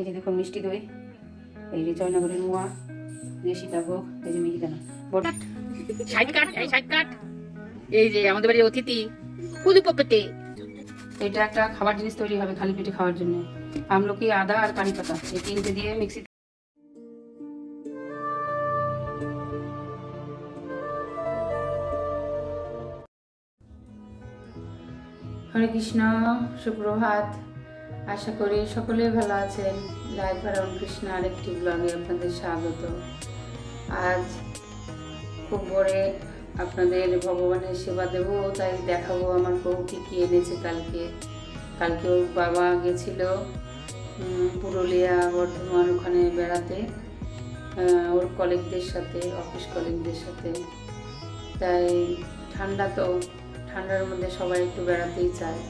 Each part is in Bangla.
এই যে দেখুন মিষ্টি দই, এই যে জয়নগরের মোয়া যে সীতাভোগ এই যে মিহিদানা বট সাইড কাট এই সাইড কাট এই যে আমাদের বাড়ির অতিথি পুলি পপেতে এটা একটা খাবার জিনিস তৈরি হবে খালি পেটে খাওয়ার জন্য। আমলকি আদা আর কারি পাতা, এই তিনটে দিয়ে মিক্সি হরে কৃষ্ণ সুপ্রভাত আশা করি সকলে ভালো আছেন। লাইভ হারাম কৃষ্ণ আরেকটি ব্লগে আপনাদের স্বাগত। আজ খুব ভোরে আপনাদের ভগবানের সেবা দেব, তাই দেখাবো আমার বউ কি কি এনেছে কালকে। কালকে ওর বাবা গেছিল পুরুলিয়া বর্ধমান ওখানে বেড়াতে ওর কলিগদের সাথে অফিস কলিগদের সাথে। তাই ঠান্ডা তো, ঠান্ডার মধ্যে সবাই একটু বেড়াতেই চায়।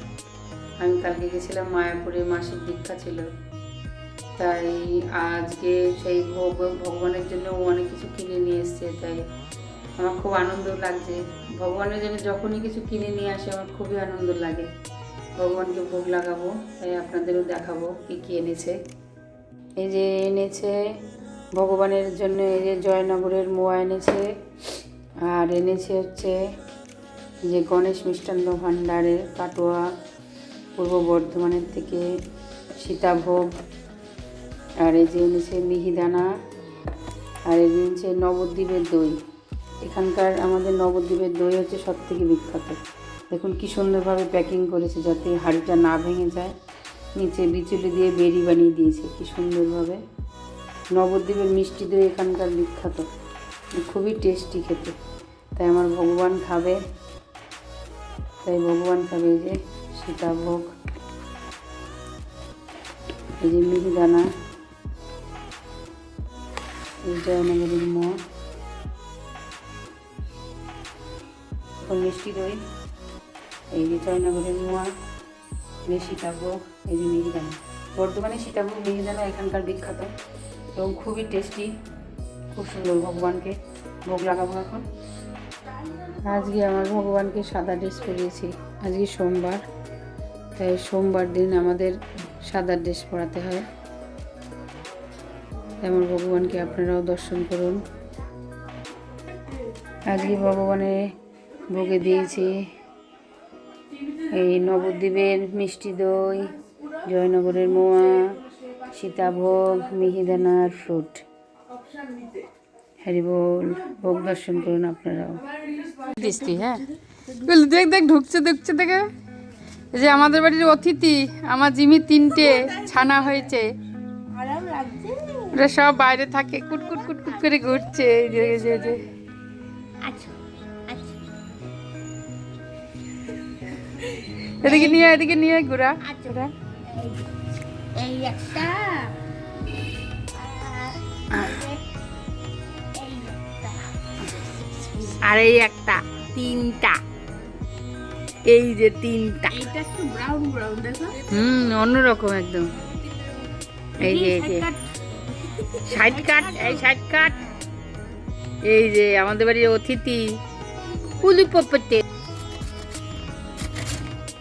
আমি কালকে গেছিলাম মায়াপুরে মাসিক দীক্ষা ছিল। তাই আজকে সেই ভোগ, ভগবানের জন্য অনেক কিছু কিনে নিয়ে এসছে, তাই আমার খুব আনন্দ লাগছে। ভগবানের জন্য যখনই কিছু কিনে নিয়ে আসে, আমার খুবই আনন্দ লাগে। ভগবানকে ভোগ লাগাবো, তাই আপনাদেরও দেখাবো কী কী এনেছে। এই যে এনেছে, ভগবানের জন্য এই যে জয়নগরের মোয়া এনেছে, আর এনেছে হচ্ছে যে গণেশ মিষ্টান্ন ভাণ্ডারের কাটোয়া। পূর্ব বর্ধমানের থেকে সীতাভোগ, আর এই যে এনেছে মিহিদানা, আর এই এনেছে নবদ্বীপের দই। এখানকার আমাদের নবদ্বীপের দই হচ্ছে সব থেকে বিখ্যাত। দেখুন কি সুন্দরভাবে প্যাকিং করেছে যাতে হাঁড়িটা না ভেঙে যায়। নিচে বিচুলি দিয়ে বেরি বানিয়ে দিয়েছে, কি সুন্দরভাবে। নবদ্বীপের মিষ্টি দই এখানকার বিখ্যাত। খুবই টেস্টি খেতে। তাই আমার ভগবান খাবে। তাই ভগবান খাবে যে। সীতাভোগ এই যে মিহিদানা জয়নগরের মোয়া এখন মিষ্টি দই। এই যে জয়নগরের মোয়া। এই সীতাভোগ। এই যে মিহিদানা বর্তমানে সীতাভোগ মিহিদানা এখানকার বিখ্যাত। এবং খুবই টেস্টি খুব সুন্দর ভগবানকে ভোগ লাগাবো এখন। আজকে আমার ভগবানকে সাদা ড্রেস পরিয়েছি। আজকে সোমবার। তাই সোমবার দিন আমাদের সাদা ড্রেস পরাতে হয়। আমার ভগবানকে আপনারাও দর্শন করুন। আজকে ভগবানে ভোগে দিয়েছি এই নবদ্বীপের মিষ্টি দই, জয়নগরের মোয়া, সীতাভোগ, মিহিদানার ফ্রুট। হ্যারি বল, ভোগ দর্শন করুন আপনারাও। হ্যাঁ। দেখ দেখ, ঢুকছে ঢুকছে দেখে। যে আমাদের বাড়ির অতিথি, আমার জিমি তিনটে ছানা হয়েছে। ওরা সব বাইরে থাকে কুট কুট কুট কুট করে ঘুরছে এদিকে নিয়ে এদিকে নিয়ে ঘোরা। আর এই একটা, তিনটা। এই যে তিনটা। এইটা একটু ব্রাউন ব্রাউন দেখো। হুম অন্যরকম একদম। এই যে এই যে। সাইড কাট এই সাইড কাট এই যে আমাদের বাড়ির অতিথি পুলি পপতে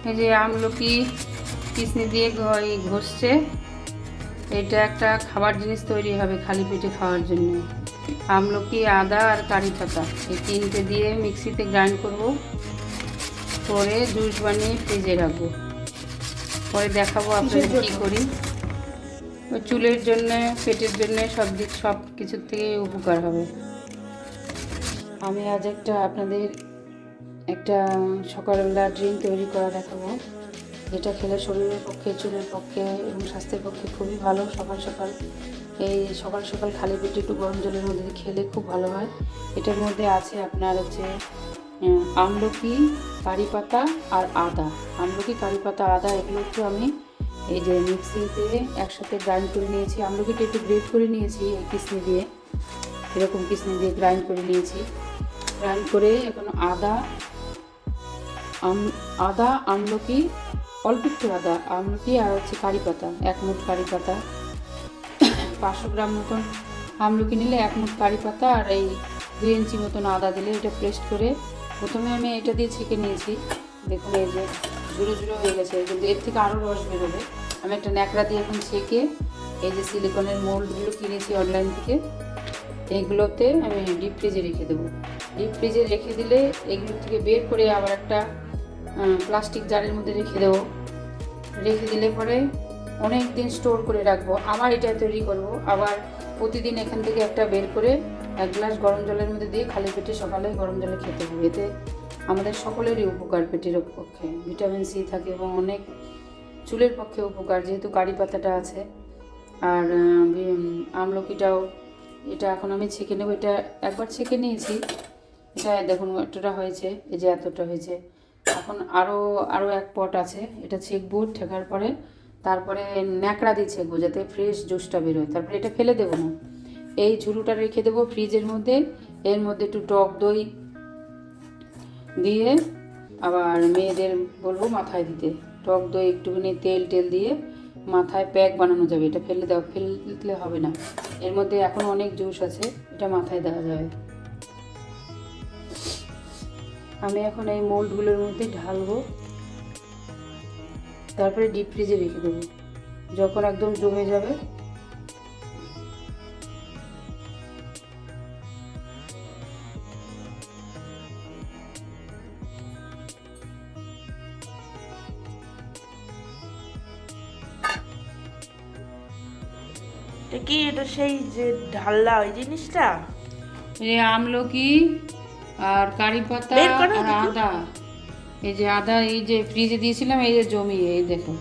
এই যে আমলকি কিসনি দিয়ে ঘষছে। এটা একটা খাবার জিনিস তৈরি হবে খালি পেটে খাওয়ার জন্য। আমলকি আদা আর কারি পাতা। এই তিনটে দিয়ে মিক্সিতে গ্রাইন্ড করব। করে জুস বানিয়ে ফ্রিজে রাখব। পরে দেখাবো আপনাদের কী করি। চুলের জন্য পেটের জন্য সব দিক সব কিছুর থেকে উপকার হবে। আমি আজ একটা আপনাদের একটা সকালবেলা ড্রিঙ্ক তৈরি করা দেখাবো। যেটা খেলে শরীরের পক্ষে চুলের পক্ষে এবং স্বাস্থ্যের পক্ষে খুবই ভালো। সকাল সকাল এই সকাল সকাল খালি পেটে একটু গরম জলের মধ্যে খেলে খুব ভালো হয়। এটার মধ্যে আছে আপনার হচ্ছে আমলকি, কারি পাতা আর আদা। আমলকি, কারি পাতা, আদা এগুলো একটু আমি এই যে মিক্সিতে একসাথে গ্রাইন্ড করে নিয়েছি। আমলকিটা একটু গ্রেট করে নিয়েছি এই কিসনি দিয়ে। এরকম কিসনি দিয়ে গ্রাইন্ড করে নিয়েছি। গ্রাইন্ড করে এখন আদা, আম, আদা, আমলকি, অল্প একটু আদা, আমলকি আর হচ্ছে কারি পাতা, এক মুঠ কারি পাতা। পাঁচশো গ্রাম মতন আমলকি নিলে এক মুঠ কারি পাতা আর এই দুই ইঞ্চি মতন আদা দিলে এটা পেস্ট করে প্রথমে আমি এটা দিয়ে ছেঁকে নিয়েছি। দেখুন এই যে জুড়ো জুড়ো হয়ে গেছে, কিন্তু এর থেকে আরও রস বেরোবে। আমি একটা ন্যাকড়া দিয়ে এখন ছেঁকে এই যে সিলিকনের মোল্ডগুলো কিনেছি অনলাইন থেকে এইগুলোতে আমি ডিপ ফ্রিজে রেখে দেবো। ডিপ ফ্রিজে রেখে দিলে এগুলো থেকে বের করে আবার একটা প্লাস্টিক জারের মধ্যে রেখে দেবো। রেখে দিলে পরে অনেক দিন স্টোর করে রাখব। আবার এটা তৈরি করব। আবার প্রতিদিন এখান থেকে একটা বের করে এক গ্লাস গরম জলের মধ্যে দিয়ে খালি পেটে সকালে গরম জলে খেতে হবে। এতে আমাদের সকলেরই উপকার পেটের পক্ষে। ভিটামিন সি থাকে এবং অনেক চুলের পক্ষে উপকার, যেহেতু কারি পাতাটা আছে। আর আমলকিটাও এটা এখন আমি ছেঁকে নেব। এটা একবার ছেঁকে নিয়েছি। এটা দেখুন এতটা হয়েছে, এই যে এতটা হয়েছে। এখন আরও আরও এক পট আছে। এটা ছেঁকবো, ঠেকার পরে তারপরে ন্যাকড়া দিয়ে ছেঁকবো যাতে ফ্রেশ জুসটা বেরোয়। তারপরে এটা ফেলে দেবো না। এই ঝুড়ুটা রেখে দেবো ফ্রিজের মধ্যে। এর মধ্যে একটু টক দই দিয়ে আবার মেয়েদের বলব মাথায় দিতে। টক দই একটুখানি তেল টেল দিয়ে মাথায় প্যাক বানানো যাবে। এটা ফেলে দাও, ফেললে হবে না। এর মধ্যে এখন অনেক জুস আছে, এটা মাথায় দেওয়া যাবে আমি এখন এই মোল্ডগুলোর মধ্যে ঢালবো। তারপরে ডিপ ফ্রিজে রেখে দেবো। যখন একদম জমে যাবে। এটা কি? এটা সেই যে ঢাল্লা ওই জিনিসটা? এই আমলকি আর কারি পাতা আর আদা। এই যে আদা এই যে ফ্রিজে দিয়েছিলাম এই যে জমিয়ে এই দেখো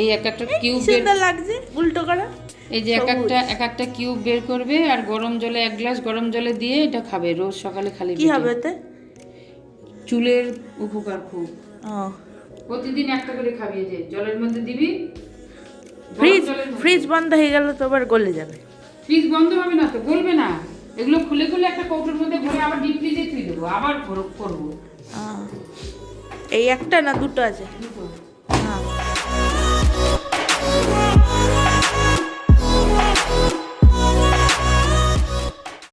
এই এক একটা কিউব বের সুন্দর লাগছে উল্টো করা? এই যে এক একটা এক একটা কিউব বের করবে আর গরম জলে এক গ্লাস গরম জলে দিয়ে এটা খাবে রোজ সকালে খালি কি। হবে এতে চুলের উপকার খুব। ও। প্রতিদিন একটা করে খাবি যে জলের মধ্যে দিবি ফ্রিজ ফ্রিজ বন্ধ হয়ে গেল তো আবার গলে যাবে। ফ্রিজ বন্ধ হবে না তো গলবে না। এগুলো খুলে খুলে একটা কৌটোর মধ্যে ভরে আবার ডিপ ফ্রিজে থুই দেবো আবার করব। এই একটা না দুটো আছে?